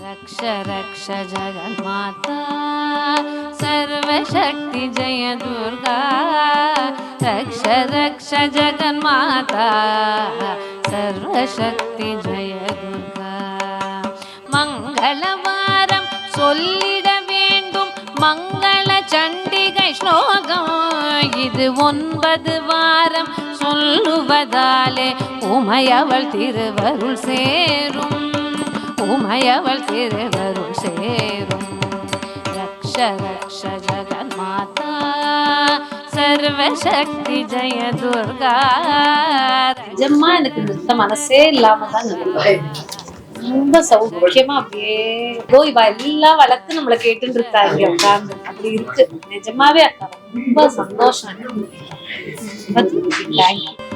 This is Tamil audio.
रक्ष रक्ष जगन्माता सर्वशक्ति जय दुर्गा रक्ष रक्ष जगन्माता सर्वशक्ति जय दुर्गा மங்களவாரம் சொல்லிட வேண்டும் மங்கள சண்டிகை ஸ்லோகம் இது ஒன்பது வாரம் சொல்லுவதாலே உமையவள் திருவருள் சேரும் உமையவள் திருவருள் சேரும். ரக்ஷ ரக்ஷ ஜகன்மாதா சர்வசக்தி ஜெய துர்கா. நிஜமா எனக்கு நிறுத்த மனசே இல்லாம தான் ரொம்ப சௌக்கியமா அப்படியே ஏதோ இவ எல்லாம் வளர்த்து நம்மள கேட்டுட்டு இருக்கா. இங்க உட்கார்ந்து. அப்படி இருக்கு. நிஜமாவே அக்கா ரொம்ப சந்தோஷம். தேங்க்யூ